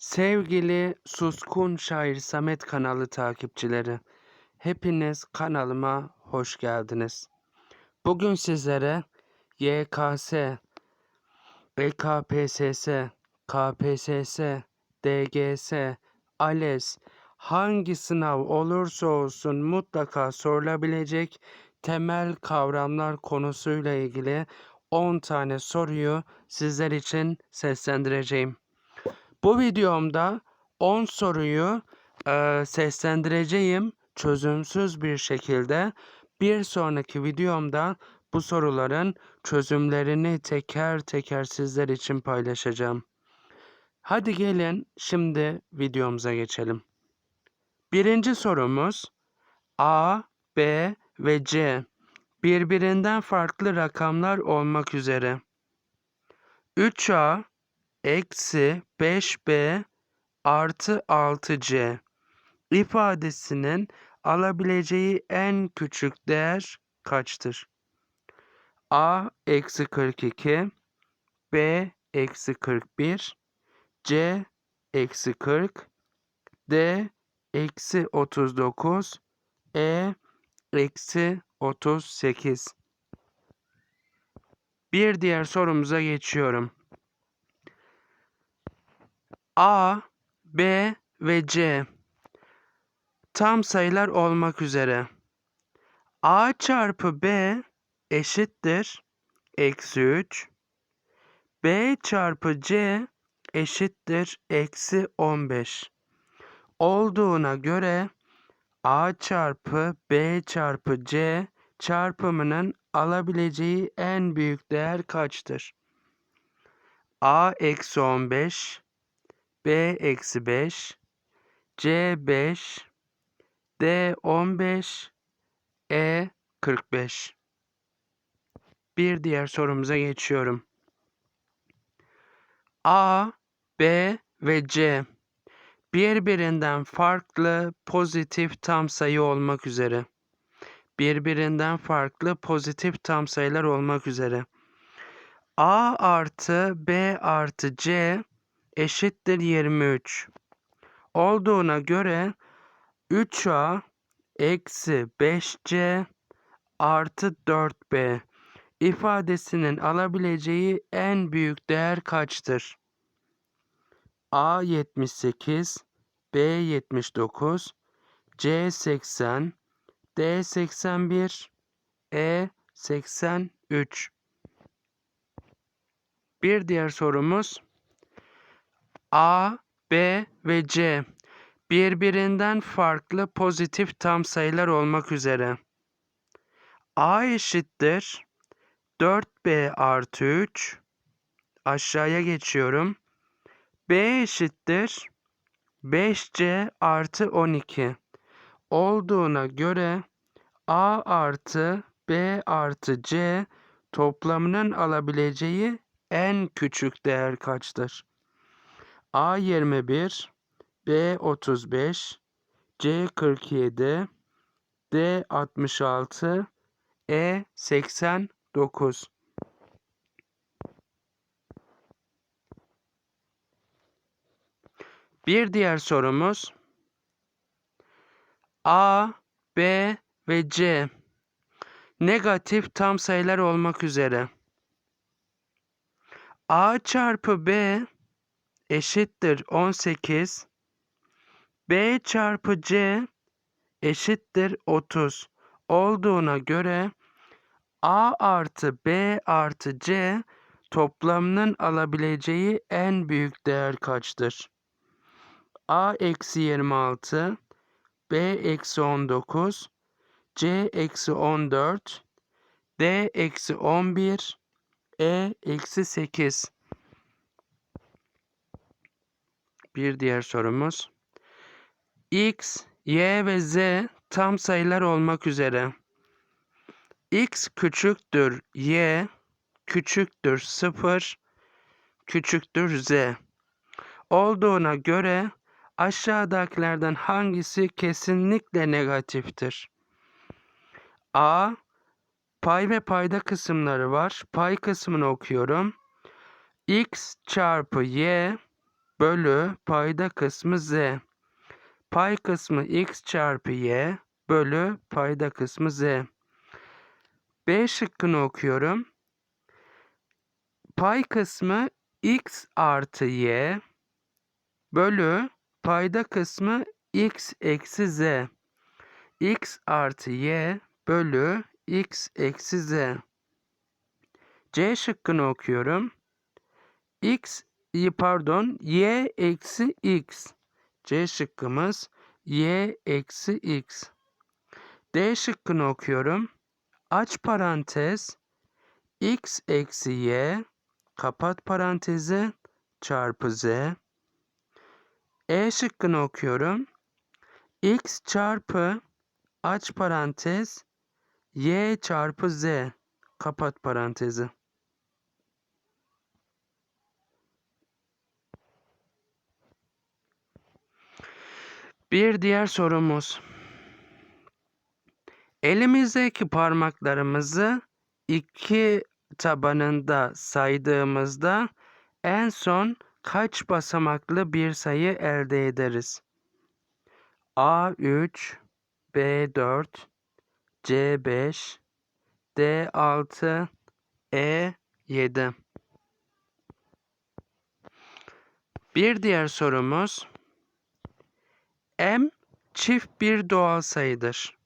Sevgili Suskun Şair Samet kanalı takipçileri, hepiniz kanalıma hoş geldiniz. Bugün sizlere YKS, EKPSS, KPSS, DGS, ALES hangi sınav olursa olsun mutlaka sorulabilecek temel kavramlar konusuyla ilgili 10 tane soruyu sizler için seslendireceğim. Bu videomda 10 soruyu eee, seslendireceğim çözümsüz bir şekilde. Bir sonraki videomda bu soruların çözümlerini teker teker sizler için paylaşacağım. Hadi gelin şimdi videomuza geçelim. Birinci sorumuz A, B ve C birbirinden farklı rakamlar olmak üzere 3A eksi 5B artı 6C ifadesinin alabileceği en küçük değer kaçtır? A eksi 42 B eksi 41 C eksi 40 D eksi 39 E eksi 38 Bir diğer sorumuza geçiyorum. A, B ve C tam sayılar olmak üzere. A çarpı B eşittir eksi 3. B çarpı C eşittir eksi 15. Olduğuna göre A çarpı B çarpı C çarpımının alabileceği en büyük değer kaçtır? A eksi 15 B eksi 5, C 5, D 15, E 45. Bir diğer sorumuza geçiyorum. A, B ve C birbirinden farklı pozitif tam sayı olmak üzere. Birbirinden farklı pozitif tam sayılar olmak üzere. A artı B artı C eşittir 23 olduğuna göre 3A eksi 5C artı 4B ifadesinin alabileceği en büyük değer kaçtır? A 78, B 79, C 80, D 81, E 83. Bir diğer sorumuz A, B ve C birbirinden farklı pozitif tam sayılar olmak üzere. A eşittir 4B artı 3 aşağıya geçiyorum. B eşittir 5C artı 12 olduğuna göre A artı B artı C toplamının alabileceği en küçük değer kaçtır? A 21, B 35, C 47, D 66, E 89. Bir diğer sorumuz A, B ve C negatif tam sayılar olmak üzere. A çarpı B eşittir 18. B çarpı C eşittir 30 olduğuna göre A artı B artı C toplamının alabileceği en büyük değer kaçtır? A eksi 26, B eksi 19, C eksi 14, D eksi 11, E eksi 8. Bir diğer sorumuz. X, Y ve Z tam sayılar olmak üzere. X küçüktür Y, küçüktür 0, küçüktür Z. Olduğuna göre aşağıdakilerden hangisi kesinlikle negatiftir? A. Pay ve payda kısımları var. Pay kısmını okuyorum. X çarpı Y bölü payda kısmı z. Pay kısmı x çarpı y bölü payda kısmı z. B şıkkını okuyorum. Pay kısmı x artı y bölü payda kısmı x eksi z. x artı y bölü x eksi z. C şıkkını okuyorum. x pardon y eksi x. C şıkkımız y eksi x. D şıkkını okuyorum. Aç parantez x eksi y kapat parantezi çarpı z. E şıkkını okuyorum. x çarpı aç parantez y çarpı z kapat parantezi. Bir diğer sorumuz. Elimizdeki parmaklarımızı iki tabanında saydığımızda en son kaç basamaklı bir sayı elde ederiz? A3, B4, C5, D6, E7. Bir diğer sorumuz M çift bir doğal sayıdır.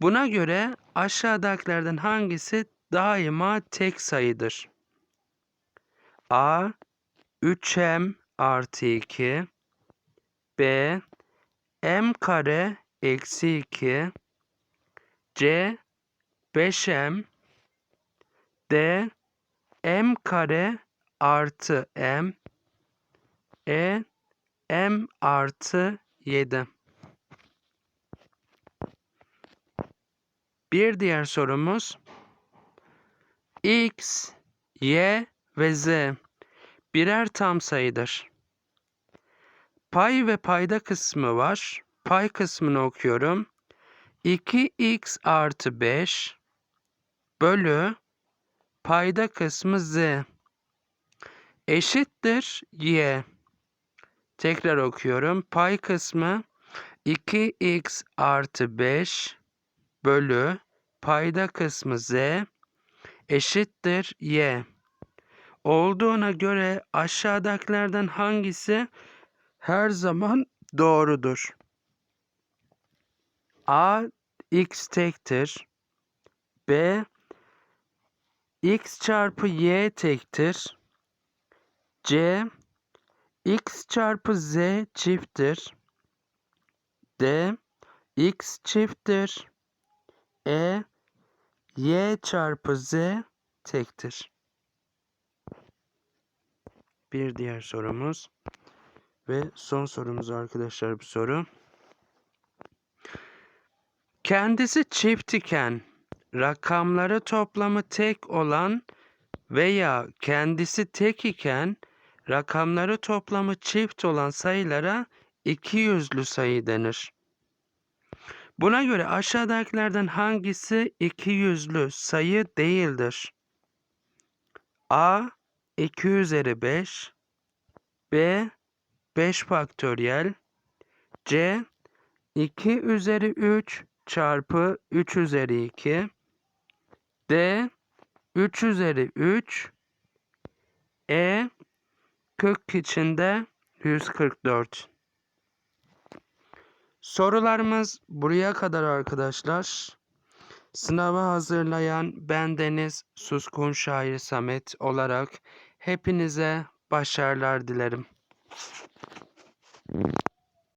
Buna göre aşağıdakilerden hangisi daima tek sayıdır? A 3m artı 2 B m kare eksi 2 C 5m D m kare artı m E m artı 7 Bir diğer sorumuz x, y ve z birer tam sayıdır. Pay ve payda kısmı var. Pay kısmını okuyorum. 2x artı 5 bölü payda kısmı z eşittir y. Tekrar okuyorum. Pay kısmı 2x artı 5 bölü payda kısmı z eşittir y. Olduğuna göre aşağıdakilerden hangisi her zaman doğrudur? A x tektir. B x çarpı y tektir. C x çarpı z çifttir. D x çifttir. E y çarpı z tektir. Bir diğer sorumuz ve son sorumuz arkadaşlar bu soru. Kendisi çift iken rakamları toplamı tek olan veya kendisi tek iken rakamları toplamı çift olan sayılara iki yüzlü sayı denir. Buna göre aşağıdakilerden hangisi iki yüzlü sayı değildir? A 2 üzeri 5 B 5 faktöriyel C 2 üzeri 3 çarpı 3 üzeri 2 D 3 üzeri 3 E kök içinde 144 Sorularımız buraya kadar arkadaşlar. Sınava hazırlayan bendeniz Suskun Şair Samet olarak hepinize başarılar dilerim.